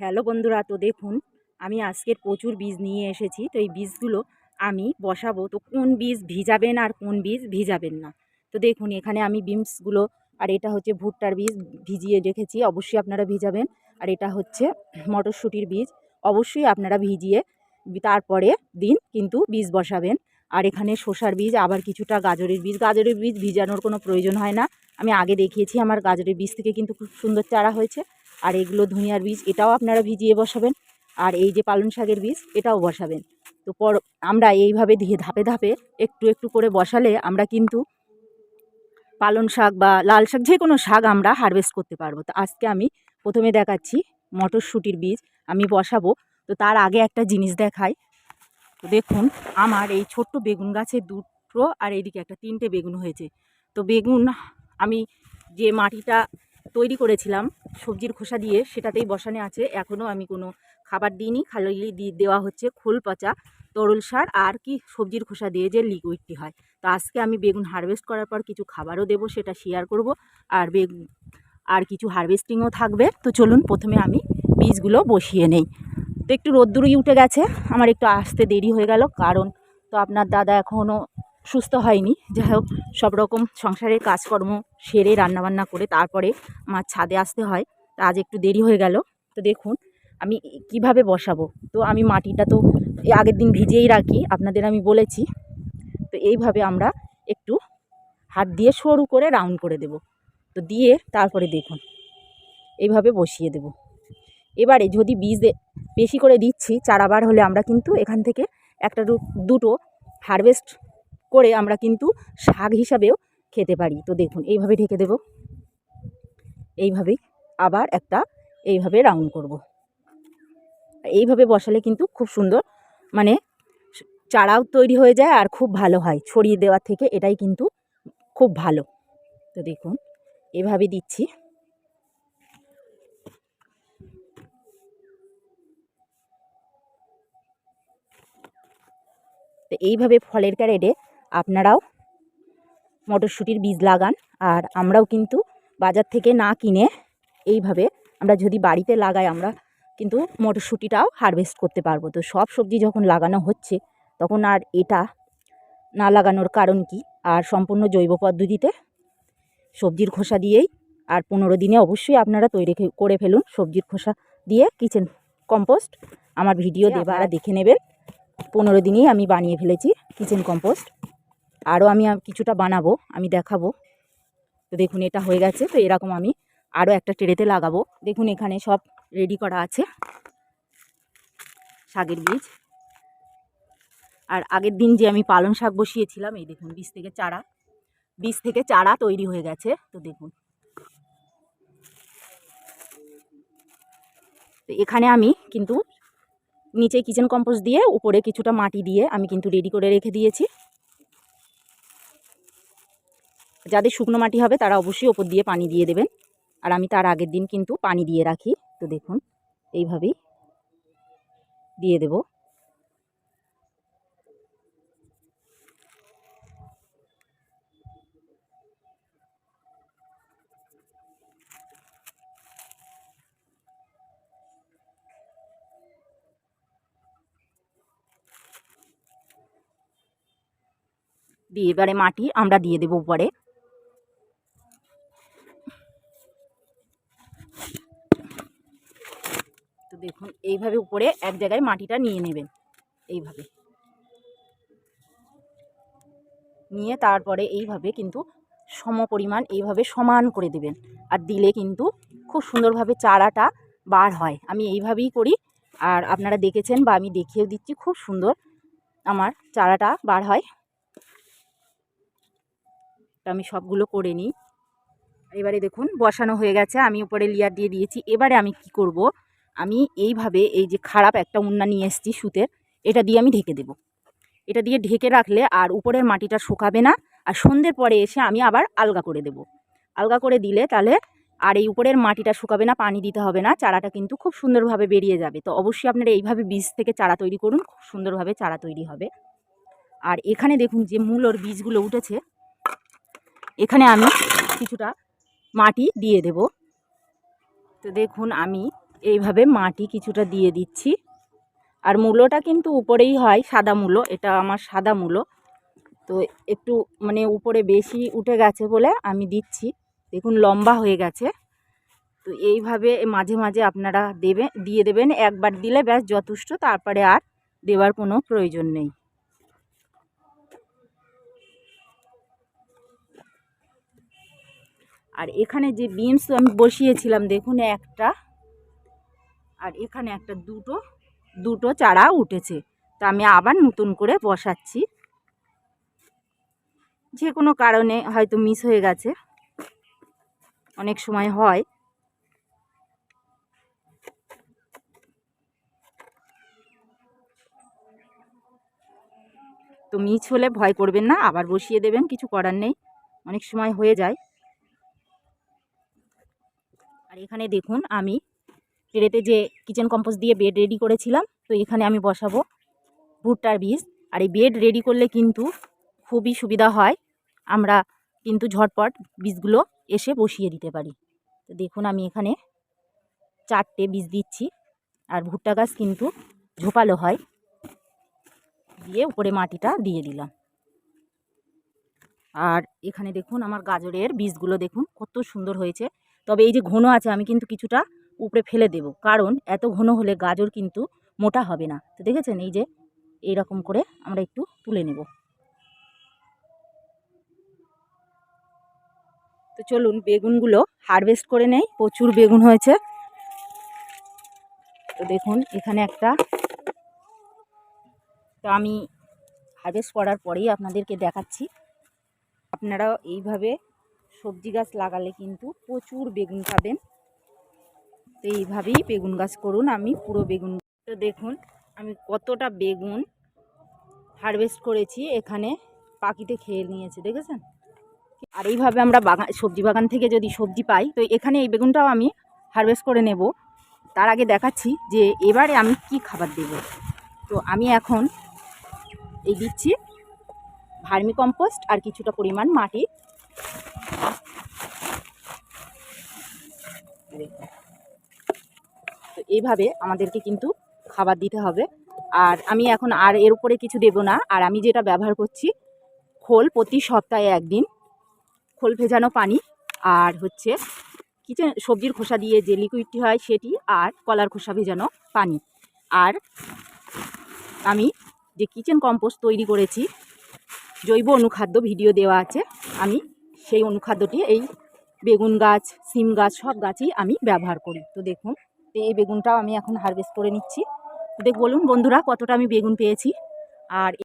Hello বন্ধুরা, তো দেখুন, আমি আজকের প্রচুর বীজ নিয়ে এসেছি। তো এই বীজগুলো আমি বসাবো। তো কোন বীজ ভিজাবেন আর কোন বীজ ভিজাবেন না? তো দেখুন, এখানে আমি বিমসগুলো আর এটা হচ্ছে ভুট্টার বীজ ভিজিয়ে রেখেছি। অবশ্যই আপনারা ভিজাবেন। আর এটা হচ্ছে মটরশুঁটির বীজ। অবশ্যই আপনারা ভিজিয়ে তারপরে দিন কিন্তু বীজ বসাবেন। আর এখানে শসার বীজ, আবার কিছুটা গাজরের বীজ। গাজরের বীজ ভিজানোর কোনো প্রয়োজন হয় না। আমি আগে দেখিয়েছি, আমার গাজরের বীজ থেকে কিন্তু খুব সুন্দর চারা হয়েছে। আর এগুলো ধনিয়ার বীজ, এটাও আপনারা ভিজিয়ে বসাবেন। আর এই যে পালং শাকের বীজ, এটাও বসাবেন। তো পর আমরা এইভাবে দিয়ে ধাপে ধাপে একটু একটু করে বসালে আমরা কিন্তু পালং শাক বা লাল শাক, যে কোনো শাক আমরা হারভেস্ট করতে পারব। তো আজকে আমি প্রথমে দেখাচ্ছি মটরশুঁটির বীজ, আমি বসাবো। তো তার আগে একটা জিনিস দেখাই। তো দেখুন, আমার এই ছোট্ট বেগুন গাছে দুটো আর এইদিকে একটা তিনটে বেগুন হয়েছে। তো বেগুন আমি যে মাটিটা তৈরি করেছিলাম সবজির খোসা দিয়ে, সেটাতেই বসানো আছে। এখনও আমি কোনো খাবার দিইনি, খালি দিয়ে দেওয়া হচ্ছে খোল পচা, তরল সার আর কি সবজির খোসা দিয়ে যে লিকুইডটি হয়। তো আজকে আমি বেগুন হারভেস্ট করার পর কিছু খাবারও দেবো, সেটা শেয়ার করব। আর বেগুন আর কিছু হারভেস্টিংও থাকবে। তো চলুন প্রথমে আমি বীজগুলো বসিয়ে নেই। তো একটু রোদ্দুরই উঠে গেছে, আমার একটু আসতে দেরি হয়ে গেল। কারণ তো আপনার দাদা এখনও সুস্থ হয়নি। যাই হোক সব রকম সংসারের কাজকর্ম সেরে রান্নাবান্না করে তারপরে আমার ছাদে আসতে হয়। আজ একটু দেরি হয়ে গেল। তো দেখুন, আমি কীভাবে বসাবো? তো আমি মাটিটা তো আগের দিন ভিজিয়েই রাখি, আপনাদের আমি বলেছি। তো এইভাবে আমরা একটু হাত দিয়ে সরু করে রাউন্ড করে দেব। তো দিয়ে তারপরে দেখুন, এইভাবে বসিয়ে দেব। এবারে যদি বীজ বেশি করে দিচ্ছি, চারাবার হলে আমরা কিন্তু এখান থেকে একটা দুটো হারভেস্ট করে আমরা কিন্তু শাক হিসাবেও খেতে পারি। তো দেখুন, এইভাবে ঢেকে দেব। এইভাবেই আবার একটা এইভাবে রাউন্ড করব। এইভাবে বসালে কিন্তু খুব সুন্দর মানে চারাও তৈরি হয়ে যায় আর খুব ভালো হয়। ছড়িয়ে দেওয়ার থেকে এটাই কিন্তু খুব ভালো। তো দেখুন, এভাবে দিচ্ছি। তো এইভাবে ফলের ক্যারেটে আপনারাও মটরশুঁটির বীজ লাগান আর আমরাও কিন্তু বাজার থেকে না কিনে এইভাবে আমরা যদি বাড়িতে লাগাই আমরা কিন্তু মটরশুঁটিটাও হারভেস্ট করতে পারব। তো সব সবজি যখন লাগানো হচ্ছে তখন আর এটা না লাগানোর কারণ কি? আর সম্পূর্ণ জৈব পদ্ধতিতে সবজির খোসা দিয়েই আর পনেরো দিনে অবশ্যই আপনারা তৈরি করে ফেলুন সবজির খোসা দিয়ে কিচেন কম্পোস্ট আমার ভিডিও দেবার দেখে নেবেন। পনেরো দিনেই আমি বানিয়ে ফেলেছি কিচেন কম্পোস্ট আরও আমি কিছুটা বানাবো, আমি দেখাবো। তো দেখুন, এটা হয়ে গেছে, তো এরকম আমি আরও একটা ট্রেতে লাগাবো। দেখুন, এখানে সব রেডি করা আছে, শাকের বীজ। আর আগের দিন যে আমি পালং শাক বসিয়েছিলাম, এই দেখুন, বীজ থেকে চারা। বীজ থেকে চারা তৈরি হয়ে গেছে, তো দেখুন। তো এখানে আমি কিন্তু নিচে কিচেন কম্পোস্ট দিয়ে, উপরে কিছুটা মাটি দিয়ে আমি কিন্তু রেডি করে রেখে দিয়েছি। যাদের শুকনো মাটি হবে তারা অবশ্যই ওপর দিয়ে পানি দিয়ে দেবেন। আর আমি তার আগের দিন কিন্তু পানি দিয়ে রাখি। তো দেখুন, এইভাবেই দিয়ে দেব। দিয়ে এবারে মাটি আমরা দিয়ে দেবো উপরে। এইভাবে উপরে এক জায়গায় মাটিটা নিয়ে নেবেন, এইভাবে। নিয়ে তারপরে এইভাবে কিন্তু সম পরিমাণ এইভাবে সমান করে দেবেন। আর দিলে কিন্তু খুব সুন্দরভাবে চারাটা বার হয়। আমি এইভাবেই করি। আর আপনারা দেখেছেন বা আমি দেখিয়েও দিচ্ছি, খুব সুন্দর আমার চারাটা বার হয়। আমি সবগুলো করে নিই। এবারে দেখুন, বসানো হয়ে গেছে। আমি উপরে লেয়ার দিয়ে দিয়েছি। এবারে আমি কি করব? আমি এইভাবে এই যে খারাপ একটা উন্না নিয়ে এসেছি সুতের এটা দিয়ে আমি ঢেকে দেব। এটা দিয়ে ঢেকে রাখলে আর উপরের মাটিটা শুকাবে না, আর সন্ধ্যের পরে এসে আমি আবার আলগা করে দেব। আলগা করে দিলে তাহলে আর এই উপরের মাটিটা শুকাবে না, পানি দিতে হবে না, চারাটা কিন্তু খুব সুন্দরভাবে বেরিয়ে যাবে। তো অবশ্যই আপনারা এইভাবে বীজ থেকে চারা তৈরি করুন, খুব সুন্দরভাবে চারা তৈরি হবে। আর এখানে দেখুন যে মূলর বীজগুলো উঠেছে, এখানে আমি কিছুটা মাটি দিয়ে দেব। তো দেখুন আমি এইভাবে মাটি কিছুটা দিয়ে দিচ্ছি। আর মূলোটা কিন্তু উপরেই হয়, সাদা মূলো এটা আমার সাদা মূলো তো একটু মানে উপরে বেশি উঠে গেছে বলে আমি দিচ্ছি। দেখুন, লম্বা হয়ে গেছে। তো এইভাবে মাঝে মাঝে আপনারা দেবে, দিয়ে দেবেন। একবার দিলে ব্যাস যথেষ্ট, তারপরে আর দেওয়ার কোনো প্রয়োজন নেই। আর এখানে যে বিনস আমি বসিয়েছিলাম, দেখুন একটা। আর এখানে একটা দুটো দুটো চারা উঠেছে। তা আমি আবার নতুন করে বসাচ্ছি। যে কোনো কারণে হয়তো মিস হয়ে গেছে। অনেক সময় হয়। তো মিস হলে ভয় করবেন না, আবার বসিয়ে দেবেন, কিছু করার নেই। অনেক সময় হয়ে যায়। আর এখানে দেখুন, আমি ট্রেতে যে কিচেন কম্পোস্ট দিয়ে বেড রেডি করেছিলাম, তো এখানে আমি বসাবো ভুট্টার বীজ। আর এই বেড রেডি করলে কিন্তু খুবই সুবিধা হয়। আমরা কিন্তু ঝটপট বীজগুলো এসে বসিয়ে দিতে পারি। তো দেখুন আমি এখানে চারটে বীজ দিচ্ছি। আর ভুট্টা গাছ কিন্তু ঝোপালো হয়। দিয়ে উপরে মাটিটা দিয়ে দিলাম। আর এখানে দেখুন আমার গাজরের বীজগুলো দেখুন, কত সুন্দর হয়েছে। তবে এই যে ঘন আছে, আমি কিন্তু কিছুটা উপরে ফেলে দেব। কারণ এত ঘন হলে গাজর কিন্তু মোটা হবে না। তো দেখেছেন এই যে এই রকম করে আমরা একটু তুলে নেব। তো চলুন বেগুনগুলো হারভেস্ট করে নেই, প্রচুর বেগুন হয়েছে। তো দেখুন, এখানে একটা তো আমি হারভেস্ট করার পরেই আপনাদেরকে দেখাচ্ছি। আপনারাও এইভাবে সবজি গাছ লাগালে কিন্তু প্রচুর বেগুন পাবেন। তো এইভাবেই বেগুন গাছ করুন, আমি পুরো বেগুন তো দেখুন, আমি কতটা বেগুন হারভেস্ট করেছি, এখানে পাখিতে খেয়ে নিয়েছে, দেখেছেন? আর এইভাবে আমরা বাগান, সবজি বাগান থেকে যদি সবজি পাই, তো এখানে এই বেগুনটাও আমি হারভেস্ট করে নেব। তার আগে দেখাচ্ছি যে এবারে আমি কি খাবার দেব। তো আমি এখন এই দিচ্ছি ভার্মি কম্পোস্ট আর কিছুটা পরিমাণ মাটি তো এইভাবে আমাদেরকে কিন্তু খাবার দিতে হবে। আর আমি এখন আর এর উপরে কিছু দেব না। আর আমি যেটা ব্যবহার করছি, খোল প্রতি সপ্তাহে একদিন। খোল ভেজানো পানি আর হচ্ছে কিচেন সবজির খোসা দিয়ে যে লিকুইডটি হয় সেটি আর কলার খোসা ভেজানো পানি। আর আমি যে কিচেন কম্পোস্ট তৈরি করেছি, জৈব অনুখাদ্য ভিডিও দেওয়া আছে, আমি সেই অনুখাদ্যটি এই বেগুন গাছ, সিম গাছ সব গাছই আমি ব্যবহার করি। তো দেখুন তো এই বেগুনটাও আমি এখন হারভেস্ট করে নিচ্ছি। দেখ বলুন বন্ধুরা কতটা আমি বেগুন পেয়েছি। আর